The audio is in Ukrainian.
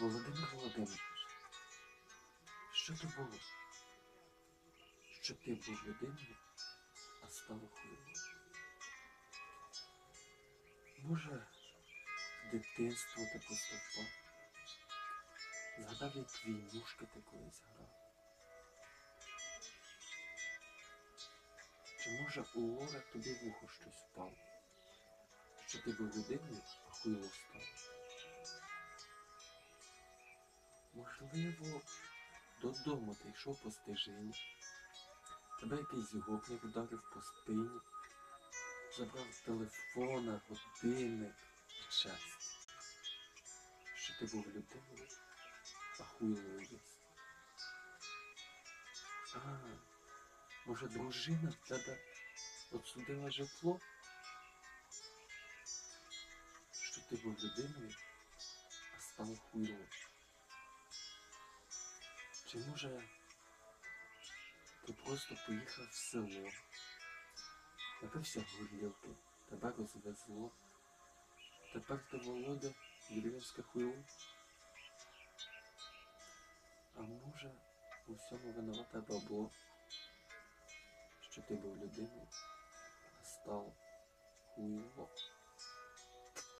Володимир Володимирович, що то було? Що ти був людиною, а стало хуйло? Може, дитинство ти просто? Згадав, як війнушки ти колись грав? Чи може у Лора тобі в ухо щось впало? Що ти був людиною, а хуйло стало? Можливо, додому ти йшов по стежині, тебе якийсь гопник вдарив по спині, забрав телефона, годинник, час. Що ти був людиною, а хуйло уїзд. А, може дружина в тебе отсудила житло? Що ти був людиною, а стало хуйло. Чи може ти просто поїхав в село, напився горілки, тебе розвезло, тепер ти Володя Юрівське хуйло? А може у всьому винувате бабло, що ти був людиною, а став хуйло?